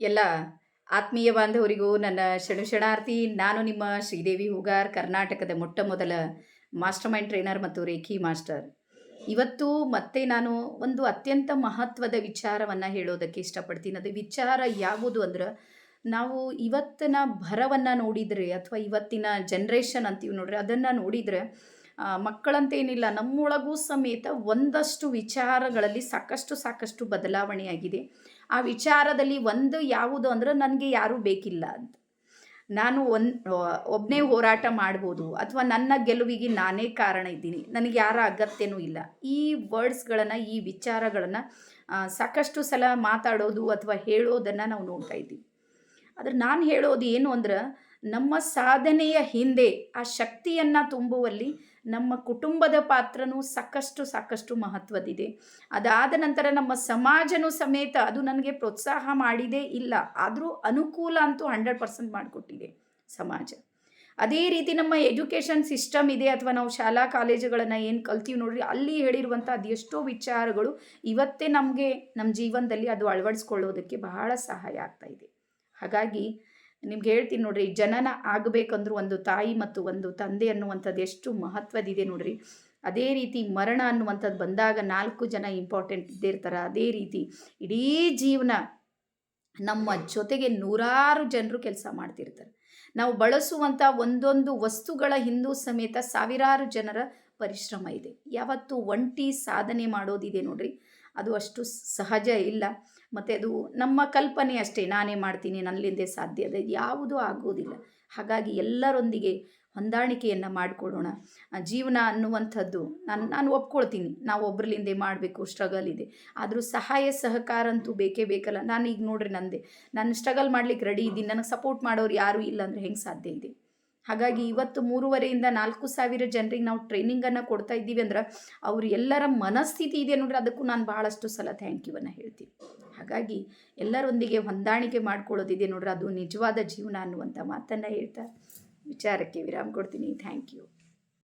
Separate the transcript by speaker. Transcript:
Speaker 1: ಎಲ್ಲ ಆತ್ಮೀಯ ಬಾಂಧವರಿಗೂ ನನ್ನ ಶಣು ಶರಣಾರ್ಥಿ, ನಾನು ನಿಮ್ಮ ಶ್ರೀದೇವಿ ಹೂಗಾರ್, ಕರ್ನಾಟಕದ ಮೊಟ್ಟ ಮೊದಲ ಮಾಸ್ಟರ್ ಮೈಂಡ್ ಟ್ರೈನರ್ ಮತ್ತು ರೇಖಿ ಮಾಸ್ಟರ್. ಇವತ್ತು ಮತ್ತೆ ನಾನು ಒಂದು ಅತ್ಯಂತ ಮಹತ್ವದ ವಿಚಾರವನ್ನು ಹೇಳೋದಕ್ಕೆ ಇಷ್ಟಪಡ್ತೀನಿ. ಅದು ವಿಚಾರ ಯಾವುದು ಅಂದ್ರೆ, ನಾವು ಇವತ್ತಿನ ಭರವನ್ನು ನೋಡಿದರೆ ಅಥವಾ ಇವತ್ತಿನ ಜನ್ರೇಷನ್ ಅಂತೀವಿ ನೋಡ್ರಿ, ಅದನ್ನು ನೋಡಿದರೆ ಮಕ್ಕಳಂತೇನಿಲ್ಲ, ನಮ್ಮೊಳಗೂ ಸಮೇತ ಒಂದಷ್ಟು ವಿಚಾರಗಳಲ್ಲಿ ಸಾಕಷ್ಟು ಸಾಕಷ್ಟು ಬದಲಾವಣೆಯಾಗಿದೆ. ಆ ವಿಚಾರದಲ್ಲಿ ಒಂದು ಯಾವುದು ಅಂದರೆ ನನಗೆ ಯಾರೂ ಬೇಕಿಲ್ಲ ಅಂತ. ನಾನು ಒನ್ ಒಬ್ಬನೇ ಹೋರಾಟ ಮಾಡ್ಬೋದು ಅಥವಾ ನನ್ನ ಗೆಲುವಿಗೆ ನಾನೇ ಕಾರಣ ಇದ್ದೀನಿ, ನನಗೆ ಯಾರ ಅಗತ್ಯನೂ ಇಲ್ಲ. ಈ ವರ್ಡ್ಸ್ಗಳನ್ನು, ಈ ವಿಚಾರಗಳನ್ನು ಸಾಕಷ್ಟು ಸಲ ಮಾತಾಡೋದು ಅಥವಾ ಹೇಳೋದನ್ನು ನಾವು ನೋಡ್ತಾ ಇದ್ದೀವಿ. ಆದರೆ ನಾನು ಹೇಳೋದು ಏನು ಅಂದ್ರೆ ನಮ್ಮ ಸಾಧನೆಯ ಹಿಂದೆ ಆ ಶಕ್ತಿಯನ್ನು ತುಂಬುವಲ್ಲಿ ನಮ್ಮ ಕುಟುಂಬದ ಪಾತ್ರನೂ ಸಾಕಷ್ಟು ಸಾಕಷ್ಟು ಮಹತ್ವದಿದೆ. ಅದಾದ ನಂತರ ನಮ್ಮ ಸಮಾಜನೂ ಸಮೇತ ಅದು ನನಗೆ ಪ್ರೋತ್ಸಾಹ ಮಾಡಿದೇ ಇಲ್ಲ. ಆದರೂ ಅನುಕೂಲ ಅಂತೂ ಹಂಡ್ರೆಡ್ ಪರ್ಸೆಂಟ್ ಮಾಡಿಕೊಟ್ಟಿದೆ ಸಮಾಜ. ಅದೇ ರೀತಿ ನಮ್ಮ ಎಜುಕೇಷನ್ ಸಿಸ್ಟಮ್ ಇದೆ ಅಥವಾ ನಾವು ಶಾಲಾ ಕಾಲೇಜುಗಳನ್ನು ಏನು ಕಲ್ತೀವಿ ನೋಡ್ರಿ, ಅಲ್ಲಿ ಹೇಳಿರುವಂಥ ಅದೆಷ್ಟೋ ವಿಚಾರಗಳು ಇವತ್ತೇ ನಮಗೆ ನಮ್ಮ ಜೀವನದಲ್ಲಿ ಅದು ಅಳವಡಿಸ್ಕೊಳ್ಳೋದಕ್ಕೆ ಬಹಳ ಸಹಾಯ ಆಗ್ತಾ ಇದೆ. ಹಾಗಾಗಿ ನಿಮ್ಗೆ ಹೇಳ್ತೀನಿ ನೋಡ್ರಿ, ಜನನ ಆಗಬೇಕಂದ್ರೂ ಒಂದು ತಾಯಿ ಮತ್ತು ಒಂದು ತಂದೆ ಅನ್ನುವಂಥದ್ದು ಎಷ್ಟು ಮಹತ್ವದಿದೆ ನೋಡ್ರಿ. ಅದೇ ರೀತಿ ಮರಣ ಅನ್ನುವಂಥದ್ದು ಬಂದಾಗ ನಾಲ್ಕು ಜನ ಇಂಪಾರ್ಟೆಂಟ್ ಇದ್ದೇ ಇರ್ತಾರೆ. ಅದೇ ರೀತಿ ಇಡೀ ಜೀವನ ನಮ್ಮ ಜೊತೆಗೆ ನೂರಾರು ಜನರು ಕೆಲಸ ಮಾಡ್ತಿರ್ತಾರೆ. ನಾವು ಬಳಸುವಂಥ ಒಂದೊಂದು ವಸ್ತುಗಳ ಹಿಂದೂ ಸಮೇತ ಸಾವಿರಾರು ಜನರ ಪರಿಶ್ರಮ ಇದೆ. ಯಾವತ್ತು ಒಂಟಿ ಸಾಧನೆ ಮಾಡೋದಿದೆ ನೋಡ್ರಿ. ಅದು ಅಷ್ಟು ಸಹಜ ಇಲ್ಲ. ಮತ್ತು ಅದು ನಮ್ಮ ಕಲ್ಪನೆ ಅಷ್ಟೇ, ನಾನೇ ಮಾಡ್ತೀನಿ, ನನ್ನಿಂದೇ ಸಾಧ್ಯ, ಅದು ಯಾವುದೂ ಆಗೋದಿಲ್ಲ. ಹಾಗಾಗಿ ಎಲ್ಲರೊಂದಿಗೆ ಹೊಂದಾಣಿಕೆಯನ್ನು ಮಾಡಿಕೊಡೋಣ ಜೀವನ ಅನ್ನುವಂಥದ್ದು ನಾನು ನಾನು ಒಪ್ಕೊಳ್ತೀನಿ, ನಾವು ಒಬ್ಬರಲಿಂದೆ ಮಾಡಬೇಕು ಸ್ಟ್ರಗಲ್ ಇದೆ. ಆದರೂ ಸಹಾಯ, ಸಹಕಾರ ಅಂತೂ ಬೇಕೇ ಬೇಕಲ್ಲ ನಾನು ಈಗ ನೋಡ್ರಿ ನಂದೆ. ನಾನು ಸ್ಟ್ರಗಲ್ ಮಾಡ್ಲಿಕ್ಕೆ ರೆಡಿ ಇದ್ದೀನಿ, ನನಗೆ ಸಪೋರ್ಟ್ ಮಾಡೋರು ಯಾರೂ ಇಲ್ಲ ಅಂದರೆ ಹೆಂಗೆ ಸಾಧ್ಯ ಇದೆ? ಹಾಗಾಗಿ ಇವತ್ತು ಮೂರುವರೆಯಿಂದ ನಾಲ್ಕು ಸಾವಿರ ಜನರಿಗೆ ನಾವು ಟ್ರೈನಿಂಗನ್ನು ಕೊಡ್ತಾ ಇದ್ದೀವಿ ಅಂದ್ರೆ ಅವ್ರ ಎಲ್ಲರ ಮನಸ್ಥಿತಿ ಇದೆ ನೋಡ್ರಿ, ಅದಕ್ಕೂ ನಾನು ಭಾಳಷ್ಟು ಸಲ ಥ್ಯಾಂಕ್ ಯುವನ್ನು ಹೇಳ್ತೀನಿ. ಹಾಗಾಗಿ ಎಲ್ಲರೊಂದಿಗೆ ಹೊಂದಾಣಿಕೆ ಮಾಡ್ಕೊಳ್ಳೋದಿದೆ ನೋಡ್ರಿ, ಅದು ನಿಜವಾದ ಜೀವನ ಅನ್ನುವಂಥ ಮಾತನ್ನು ಹೇಳ್ತಾ ವಿಚಾರಕ್ಕೆ ವಿರಾಮ ಕೊಡ್ತೀನಿ. Thank you